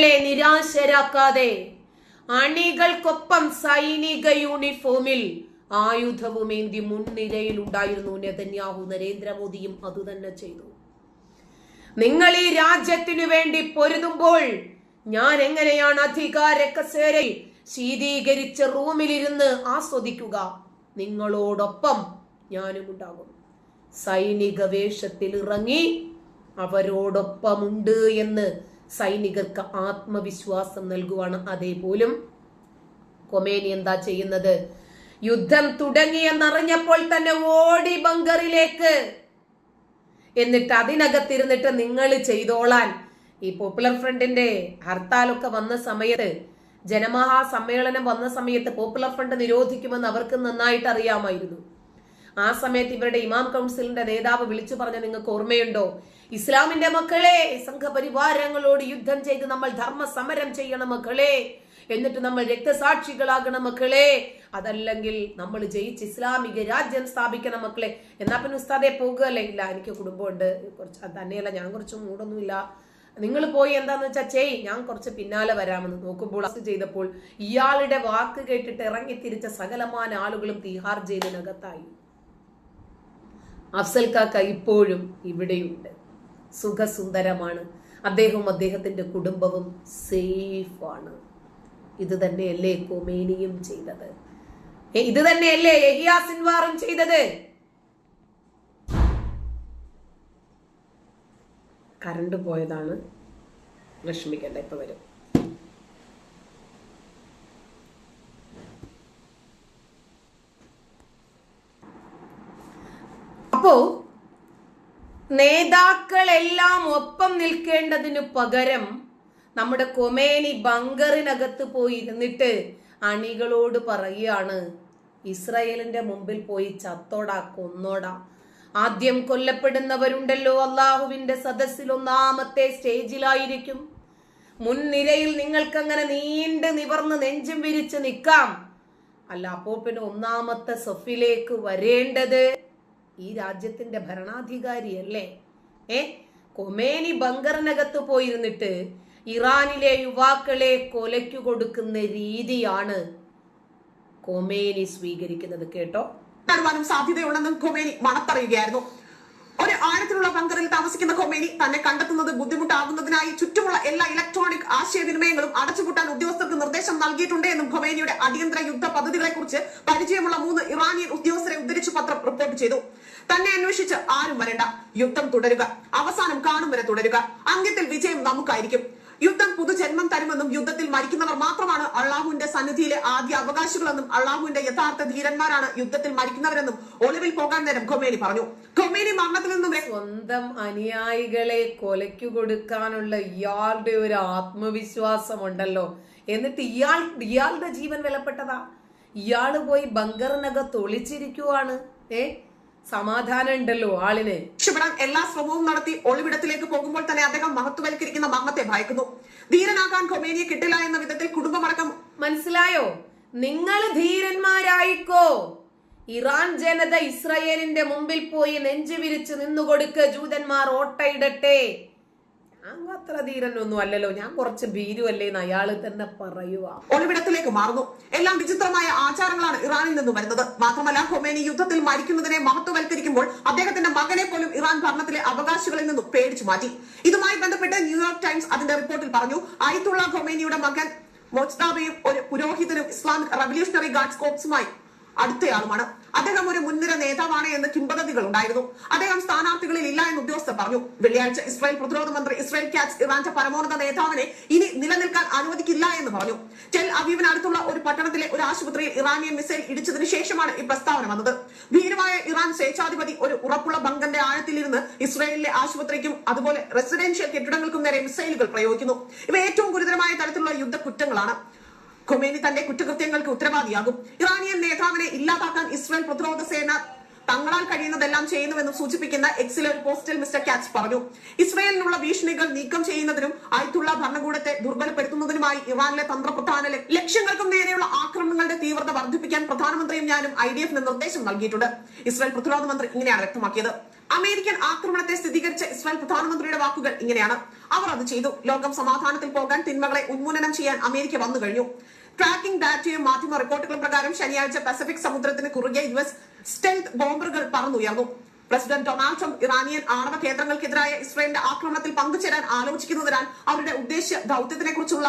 നിരാശരാക്കാതെ അണികൾക്കൊപ്പം സൈനിക യൂണിഫോമിൽ ആയുധവുമേന്തി മുൻനിരയിൽ ഉണ്ടായിരുന്നു നെതന്യാഹു. നരേന്ദ്രമോദിയും അതുതന്നെ ചെയ്തു. നിങ്ങൾ ഈ രാജ്യത്തിനു വേണ്ടി പൊരുതുമ്പോൾ ഞാൻ എങ്ങനെയാണ് അധികാര കസേരയിൽ ശീതീകരിച്ച റൂമിലിരുന്ന് ആസ്വദിക്കുക? നിങ്ങളോടൊപ്പം ഞാനും ഉണ്ടാകും സൈനിക വേഷത്തിൽ ഇറങ്ങി അവരോടൊപ്പമുണ്ട് എന്ന് സൈനികർക്ക് ആത്മവിശ്വാസം നൽകുവാണ് അതേപോലും. കൊമേനി എന്താ ചെയ്യുന്നത്? യുദ്ധം തുടങ്ങിയെന്നറിഞ്ഞപ്പോൾ തന്നെ ഓടി ബങ്കറിലേക്ക്. എന്നിട്ട് അതിനകത്തിരുന്നിട്ട് നിങ്ങൾ ചെയ്തോളാൻ. ഈ പോപ്പുലർ ഫ്രണ്ടിന്റെ ഹർത്താലൊക്കെ വന്ന സമയത്ത് ജനമഹാസമ്മേളനം വന്ന സമയത്ത് പോപ്പുലർ ഫ്രണ്ട് നിരോധിക്കുമെന്ന് അവർക്ക് നന്നായിട്ട് അറിയാമായിരുന്നു ആ സമയത്ത് ഇവരുടെ ഇമാം കൗൺസിലിന്റെ നേതാവ് വിളിച്ചു പറഞ്ഞ നിങ്ങൾക്ക് ഓർമ്മയുണ്ടോ? ഇസ്ലാമിന്റെ മക്കളെ സംഘപരിവാരങ്ങളോട് യുദ്ധം ചെയ്ത് നമ്മൾ ധർമ്മ സമരം ചെയ്യണം മക്കളെ. എന്നിട്ട് നമ്മൾ രക്തസാക്ഷികളാകണം മക്കളെ. അതല്ലെങ്കിൽ നമ്മൾ ജയിച്ച് ഇസ്ലാമിക രാജ്യം സ്ഥാപിക്കണം മക്കളെ. എന്നാ പിന്നെ ഉസ്താദെ പോകുകയല്ലേ ഇല്ല എനിക്ക് കുടുംബമുണ്ട്. കുറച്ച് തന്നെയല്ല ഞാൻ കുറച്ച് മൂടൊന്നുമില്ല. നിങ്ങൾ പോയി എന്താന്ന് വെച്ചാൽ ചെയ് ഞാൻ കുറച്ച് പിന്നാലെ വരാമെന്ന് നോക്കുമ്പോൾ ചെയ്തപ്പോൾ ഇയാളുടെ വാക്ക് കേട്ടിട്ട് ഇറങ്ങി തിരിച്ച സകലമാന ആളുകളും തീഹാർ ജയിലിനകത്തായി. അഫ്സൽ കാക്ക ഇപ്പോഴും ഇവിടെയുണ്ട്. സുഖസുന്ദരമാണ്. അദ്ദേഹവും അദ്ദേഹത്തിന്റെ കുടുംബവും സേഫാണ്. ഇത് തന്നെയല്ലേ കൊമേനിയും ചെയ്തത്? ഇത് തന്നെയല്ലേ സിൻവാറും ചെയ്തത്? കറണ്ട് പോയതാണ്. വിഷമിക്കേണ്ട ഇപ്പൊ വരും. അപ്പോ നേതാക്കളെല്ലാം ഒപ്പം നിൽക്കേണ്ടതിനു പകരം നമ്മുടെ കൊമേനി ബങ്കറിനകത്ത് പോയി ഇരുന്നിട്ട് അണികളോട് പറയുകയാണ് ഇസ്രയേലിന്റെ മുമ്പിൽ പോയി ചത്തോടാ കൊന്നോടാ. ആദ്യം കൊല്ലപ്പെടുന്നവരുണ്ടല്ലോ അള്ളാഹുവിന്റെ സദസ്സിൽ ഒന്നാമത്തെ സ്റ്റേജിലായിരിക്കും. മുൻനിരയിൽ നിങ്ങൾക്കങ്ങനെ നീണ്ട് നിവർന്ന് നെഞ്ചും വിരിച്ച് നിൽക്കാം. അല്ല അപ്പോ പിന്നെ ഒന്നാമത്തെ സൊഫിലേക്ക് വരേണ്ടത് ഈ രാജ്യത്തിന്റെ ഭരണാധികാരിയല്ലേ? ഏ? കൊമേനി ബങ്കറിനകത്ത് പോയിരുന്നിട്ട് ഇറാനിലെ യുവാക്കളെ കൊലയ്ക്കു കൊടുക്കുന്ന രീതിയാണ് കൊമേനി സ്വീകരിക്കുന്നത് കേട്ടോ. സാധ്യതയുണ്ടെന്നും കൊമേനി മണപ്പറയുകയായിരുന്നു. ഒരു ആഴത്തിലുള്ള ബങ്കറിൽ താമസിക്കുന്ന ഖൊമേനി തന്നെ കണ്ടെത്തുന്നത് ബുദ്ധിമുട്ടാകുന്നതിനായി ചുറ്റുമുള്ള എല്ലാ ഇലക്ട്രോണിക് ആശയവിനിമയങ്ങളും അടച്ചുപൂട്ടാൻ ഉദ്യോഗസ്ഥർക്ക് നിർദ്ദേശം നൽകിയിട്ടുണ്ട് എന്നും ഖൊമേനിയുടെ അടിയന്തര യുദ്ധ പദ്ധതികളെക്കുറിച്ച് പരിചയമുള്ള മൂന്ന് ഇറാനിയൻ ഉദ്യോഗസ്ഥരെ ഉദ്ധരിച്ചു പത്രം റിപ്പോർട്ട് ചെയ്തു. തന്നെ അന്വേഷിച്ച് ആരും വരണ്ട. യുദ്ധം തുടരുക. അവസാനം കാണും വരെ തുടരുക. അന്ത്യത്തിൽ വിജയം നമുക്കായിരിക്കും. യുദ്ധം പുതുജന്മം തരുമെന്നും യുദ്ധത്തിൽ മരിക്കുന്നവർ മാത്രമാണ് അള്ളാഹുവിന്റെ സന്നിധിയിലെ ആദ്യ അവകാശികളെന്നും അള്ളാഹുവിന്റെ യഥാർത്ഥ ധീരന്മാരാണ് യുദ്ധത്തിൽ മരിക്കുന്നവരെന്നും ഒളിവിൽ പോകാൻ നേരം ഖൊമേനി പറഞ്ഞു. ഖൊമേനി മരണത്തിൽ നിന്നും സ്വന്തം അനുയായികളെ കൊലയ്ക്കു കൊടുക്കാനുള്ള ഇയാളുടെ ഒരു ആത്മവിശ്വാസം ഉണ്ടല്ലോ എന്നിട്ട് ഇയാൾ ഇയാളുടെ ജീവൻ വിലപ്പെട്ടതാ. ഇയാൾ പോയി ബങ്കറിനകത്ത് ഒളിച്ചിരിക്കുവാണ്. ഏ? സമാധാനം ഉണ്ടല്ലോ ആളിന്. രക്ഷപ്പെടാൻ എല്ലാ ശ്രമവും നടത്തി ഒളിവിടത്തിലേക്ക് പോകുമ്പോൾ തന്നെ അദ്ദേഹം മഹത്വവൽക്കരിക്കുന്ന മഹത്തെ ഭയക്കുന്നു. ധീരനാകാൻ ഖൊമേനിയെ കിട്ടില്ല എന്ന വിധത്തിൽ കുടുംബമടക്കം മനസ്സിലായോ? നിങ്ങൾ ധീരന്മാരായിക്കോ? ഇറാൻ ജനത ഇസ്രയേലിന്റെ മുമ്പിൽ പോയി നെഞ്ചു വിരിച്ച് നിന്നുകൊടുക്ക് ജൂതന്മാർ ഓട്ടയിടട്ടെ. ഞാൻ അത്ര ധീരനൊന്നും അല്ലല്ലോ ഞാൻ കുറച്ച് ഭീരുവല്ലേ എന്ന് അയാൾ തന്നെ പറയുക ഒളിവിടത്തിലേക്ക് മാറുന്നു. എല്ലാം വിചിത്രമായ ആചാരങ്ങളാണ് ഇറാനിൽ നിന്നും വരുന്നത്. മാത്രമല്ല ഹൊമേനി യുദ്ധത്തിൽ മരിക്കുന്നതിനെ മഹത്വവൽക്കരിക്കുമ്പോൾ അദ്ദേഹത്തിന്റെ മകനെ പോലും ഇറാൻ ഭരണത്തിലെ അവകാശികളിൽ നിന്നും പേടിച്ചു മാറ്റി. ഇതുമായി ബന്ധപ്പെട്ട് ന്യൂയോർക്ക് ടൈംസ് അതിന്റെ റിപ്പോർട്ടിൽ പറഞ്ഞു അയത്തുള്ള ഹൊമേനിയുടെ മകൻ മൊജ്താബയും ഒരു പുരോഹിതനും ഇസ്ലാമിക് റവല്യൂഷണറി ഗാർഡ്സ് കോപ്സുമായി അടുത്തയാളുമാണ്. അദ്ദേഹം ഒരു മുൻനിര നേതാവാണ് എന്ന് കിംബദന്തികൾ ഉണ്ടായിരുന്നു. അദ്ദേഹം സ്ഥാനാർത്ഥികളിൽ ഇല്ല എന്ന് ഉദ്യോഗസ്ഥർ പറഞ്ഞു. വെള്ളിയാഴ്ച ഇസ്രായേൽ പ്രതിരോധ മന്ത്രി ഇസ്രായേൽ ക്യാച്ച് ഇറാന്റെ പരമോന്നത നേതാവിനെ ഇനി നിലനിൽക്കാൻ അനുവദിക്കില്ല എന്ന് പറഞ്ഞു. ടെൽ അവീവിന് അടുത്തുള്ള ഒരു പട്ടണത്തിലെ ഒരു ആശുപത്രിയിൽ ഇറാനിയൻ മിസൈൽ ഇടിച്ചതിന് ശേഷമാണ് ഈ പ്രസ്താവന വന്നത്. ഭീരമായ ഇറാൻ സ്വേച്ഛാധിപതി ഒരു ഉറപ്പുള്ള ബങ്കന്റെ ആഴത്തിലിരുന്ന് ഇസ്രായേലിലെ ആശുപത്രിക്കും അതുപോലെ റെസിഡൻഷ്യൽ കെട്ടിടങ്ങൾക്കും നേരെ മിസൈലുകൾ പ്രയോഗിക്കുന്നു. ഇവ ഏറ്റവും ഗുരുതരമായ തരത്തിലുള്ള യുദ്ധ കുറ്റങ്ങളാണ് ഖൊമേനി തന്റെ കുറ്റകൃത്യങ്ങൾക്ക് ഉത്തരവാദിയാകും. ഇറാനിയൻ നേതാവിനെ ഇല്ലാതാക്കാൻ ഇസ്രായേൽ പ്രതിരോധ സേന തങ്ങളാൽ കഴിയുന്നതെല്ലാം ചെയ്യുന്നുവെന്ന് സൂചിപ്പിക്കുന്ന എക്സിലെ ഒരു പോസ്റ്റിൽ മിസ്റ്റർ കാച്ച് പറഞ്ഞു. ഇസ്രയേലിനുള്ള ഭീഷണികൾ നീക്കം ചെയ്യുന്നതിനും ആയിട്ടുള്ള ഭരണകൂടത്തെ ദുർബലപ്പെടുത്തുന്നതിനുമായി ഇറാനിലെ തന്ത്രപ്രധാന ലക്ഷ്യങ്ങൾക്കും നേരെയുള്ള ആക്രമണങ്ങളുടെ തീവ്രത വർദ്ധിപ്പിക്കാൻ പ്രധാനമന്ത്രിയും ഞാനും ഐ ഡി എഫിന് നിർദ്ദേശം നൽകിയിട്ടുണ്ട്. ഇസ്രായേൽ പ്രതിരോധ മന്ത്രി ഇങ്ങനെയാണ് വ്യക്തമാക്കിയത്. അമേരിക്കൻ ആക്രമണത്തെ സ്ഥിരീകരിച്ച ഇസ്രായേൽ പ്രധാനമന്ത്രിയുടെ വാക്കുകൾ ഇങ്ങനെയാണ്. അവർ അത് ചെയ്തു. ലോകം സമാധാനത്തിൽ പോകാൻ തിന്മകളെ ഉന്മൂലനം ചെയ്യാൻ അമേരിക്ക വന്നു കഴിഞ്ഞു. ട്രാക്കിംഗ് ഡാറ്റയും മാധ്യമ റിപ്പോർട്ടുകളും പ്രകാരം ശനിയാഴ്ച പസഫിക് സമുദ്രത്തിന് കുറുകെ യു എസ് സ്റ്റെൽത്ത് ബോംബറുകൾ പറന്നുയർന്നു. പ്രസിഡന്റ് ഡൊണാൾഡ് ട്രംപ് ഇറാനിയൻ ആണവ കേന്ദ്രങ്ങൾക്കെതിരായ ഇസ്രായേലിന്റെ ആക്രമണത്തിൽ പങ്കുചേരാൻ ആലോചിക്കുന്നതിനാൽ അവരുടെ ഉദ്ദേശ്യ ദൌത്യത്തിനെ കുറിച്ചുള്ള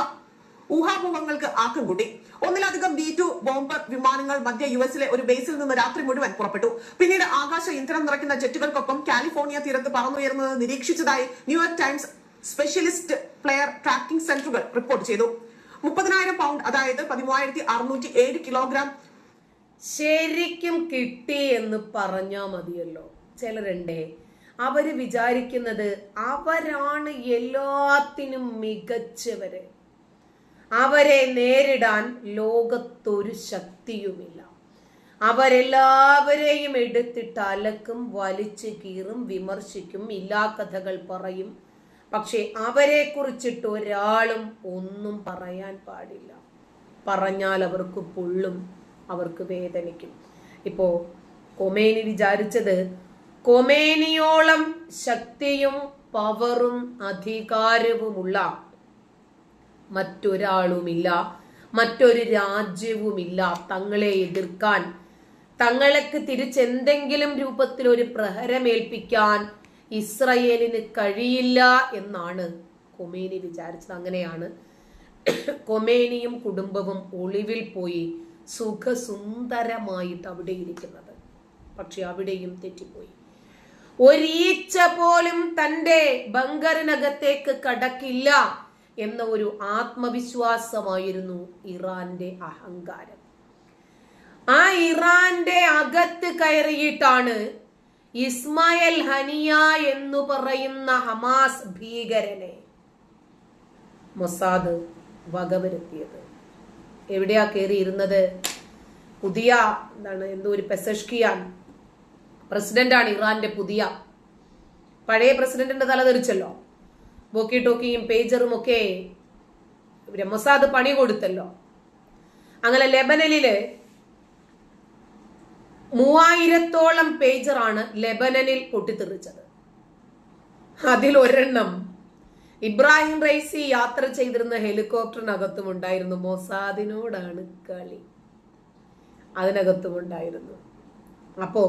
ഊഹാപോഹങ്ങൾക്ക് ആക്കം കൂട്ടി. ഒന്നിലധികം ബി ടു ബോംബർ വിമാനങ്ങൾ മധ്യ യു എസിലെ ഒരു ബേസിൽ നിന്ന് രാത്രി മുഴുവൻ പുറപ്പെട്ടു. പിന്നീട് ആകാശ ഇന്ധനം നിറയ്ക്കുന്ന ജെറ്റുകൾക്കൊപ്പം കാലിഫോർണിയ തീരത്ത് പറന്നുയരുന്നത് നിരീക്ഷിച്ചതായി New York Times specialist player tracking സെന്ററുകൾ റിപ്പോർട്ട് ചെയ്തു. മുപ്പതിനായിരം പൗണ്ട് അതായത് പതിമൂവായിരത്തി അറുന്നൂറ്റി ഏഴ് കിലോഗ്രാം ശരിക്കും കിട്ടി എന്ന് പറഞ്ഞാ മതിയല്ലോ. ചിലരുണ്ടേ അവർ വിചാരിക്കുന്നത് അവരാണ് എല്ലാത്തിനും മികച്ചവര്. അവരെ നേരിടാൻ ലോകത്തൊരു ശക്തിയുമില്ല. അവരെല്ലാവരെയും എടുത്തിട്ട് അലക്കും വലിച്ചു കീറും വിമർശിക്കും ഇല്ലാ കഥകൾ പറയും. പക്ഷെ അവരെ കുറിച്ചിട്ട് ഒരാളും ഒന്നും പറയാൻ പാടില്ല. പറഞ്ഞാൽ അവർക്ക് പൊള്ളും അവർക്ക് വേദനിക്കും. ഇപ്പോ കൊമേനി വിചാരിച്ചത് കൊമേനിയോളം ശക്തിയും പവറും അധികാരവുമുള്ള മറ്റൊരാളുമില്ല മറ്റൊരു രാജ്യവുമില്ല തങ്ങളെ എതിർക്കാൻ. തങ്ങൾക്ക് തിരിച്ചെന്തെങ്കിലും രൂപത്തിൽ ഒരു പ്രഹരമേൽപ്പിക്കാൻ ഇസ്രയേലിന് കഴിയില്ല എന്നാണ് കൊമേനി വിചാരിച്ചത്. അങ്ങനെയാണ് കൊമേനിയും കുടുംബവും ഒളിവിൽ പോയി സുഖസുന്ദരമായിട്ട് അവിടെ ഇരിക്കുന്നത്. പക്ഷെ അവിടെയും തെറ്റിപ്പോയി. ഒരീച്ച പോലും തന്റെ ബങ്കറിനകത്തേക്ക് കടക്കില്ല. എന്ന ഒരു ആത്മവിശ്വാസമായിരുന്നു ഇറാന്റെ അഹങ്കാരം. ആ ഇറാന്റെ അകത്ത് കയറിയിട്ടാണ് ഇസ്മായിൽ ഹനിയ എന്ന് പറയുന്ന ഹമാസ് ഭീകരനെ മൊസാദ് വകവരുത്തിയത്. എവിടെയാ കയറിയിരുന്നത്? പുതിയ എന്താണ് എന്തോ ഒരു പെസഷ്കിയാൻ. പ്രസിഡന്റാണ് ഇറാന്റെ പുതിയ. പഴയ പ്രസിഡന്റിന്റെ തല തെറിച്ചല്ലോ. ബോക്കി ടോക്കിയും പേജറും ഒക്കെ മൊസാദ് പണി കൊടുത്തല്ലോ. അങ്ങനെ ലെബനനിൽ മൂവായിരത്തോളം പേജറാണ് ലെബനനിൽ പൊട്ടിത്തെറിച്ചത്. അതിൽ ഒരെണ്ണം ഇബ്രാഹിം റൈസി യാത്ര ചെയ്തിരുന്ന ഹെലികോപ്റ്ററിനകത്തും ഉണ്ടായിരുന്നു. മൊസാദിനോടാണ് കളി. അതിനകത്തും ഉണ്ടായിരുന്നു. അപ്പോ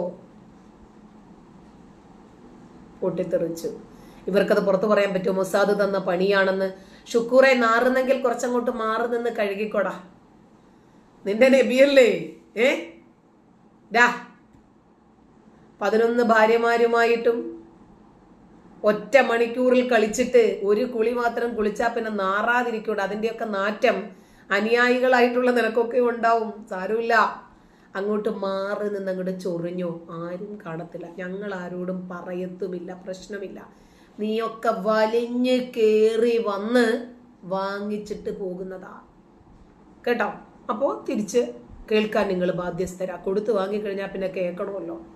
പൊട്ടിത്തെറിച്ചു. ഇവർക്കത് പുറത്തു പറയാൻ പറ്റുമോ? മൊസാദ് തന്ന പണിയാണെന്ന്. ഷുക്കൂറെ നാറുന്നെങ്കിൽ കുറച്ചങ്ങോട്ട് മാറി നിന്ന് കഴുകിക്കോടാ. നിന്റെ നബിയല്ലേ? ഏ? പതിനൊന്ന് ഭാര്യമാരുമായിട്ടും ഒറ്റ മണിക്കൂറിൽ കളിച്ചിട്ട് ഒരു കുളി മാത്രം കുളിച്ചാൽ പിന്നെ നാറാതിരിക്കൂടെ. അതിന്റെയൊക്കെ നാറ്റം അനുയായികളായിട്ടുള്ള നിനക്കൊക്കെ ഉണ്ടാവും. സാരമില്ല. അങ്ങോട്ട് മാറി നിന്ന് അങ്ങോട്ട് ചൊറിഞ്ഞോ. ആരും കാണത്തില്ല. ഞങ്ങൾ ആരോടും പറയത്തുമില്ല. പ്രശ്നമില്ല. നീയൊക്കെ വലിഞ്ഞ് കേറി വന്ന് വാങ്ങിച്ചിട്ട് പോകുന്നതാ. കേട്ടോ? അപ്പോൾ തിരിച്ച് കേൾക്കാൻ നിങ്ങൾ ബാധ്യസ്ഥരാ. കൊടുത്ത് വാങ്ങിക്കഴിഞ്ഞാൽ പിന്നെ കേൾക്കണമല്ലോ.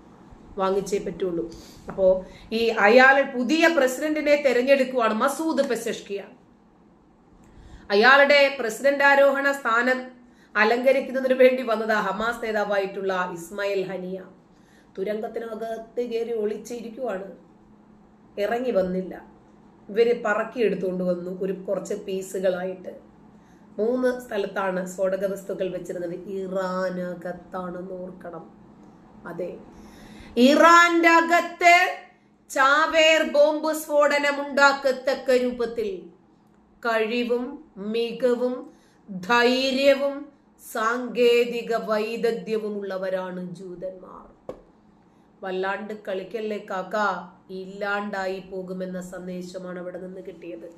വാങ്ങിച്ചേ പറ്റുള്ളൂ. അപ്പോൾ ഈ അയാൾ പുതിയ പ്രസിഡന്റിനെ തെരഞ്ഞെടുക്കുവാണ് മസൂദ് പെസഷ്കിയ. അയാളുടെ പ്രസിഡന്റ് ആരോഹണ സ്ഥാനം അലങ്കരിക്കുന്നതിന് വേണ്ടി വന്നത് ഹമാസ് നേതാവായിട്ടുള്ള ഇസ്മായിൽ ഹനിയ. തുരങ്കത്തിനകത്ത് കയറി ഒളിച്ചിരിക്കുവാണ്. ഇറങ്ങി വന്നില്ല. ഇവർ പറക്കി എടുത്തുകൊണ്ട് വന്നു ഒരു കുറച്ച് പീസുകളായിട്ട്. മൂന്ന് സ്ഥലത്താണ് സ്ഫോടക വസ്തുക്കൾ വെച്ചിരുന്നത്. ഇറാനകത്താണെന്ന് ഓർക്കണം. അതെ. ഇറാന്റെ അകത്ത് ചാവേർ ബോംബ് സ്ഫോടനം ഉണ്ടാക്കത്തക്ക രൂപത്തിൽ കഴിവും മികവും ധൈര്യവും സാങ്കേതിക വൈദഗ്ധ്യവും ഉള്ളവരാണ് ജൂതന്മാർ. വല്ലാണ്ട് കളിക്കല്ലേ കാക്ക? ഇല്ലാണ്ടായി പോകുമെന്ന സന്ദേശമാണ് അവിടെ നിന്ന് കിട്ടിയത്.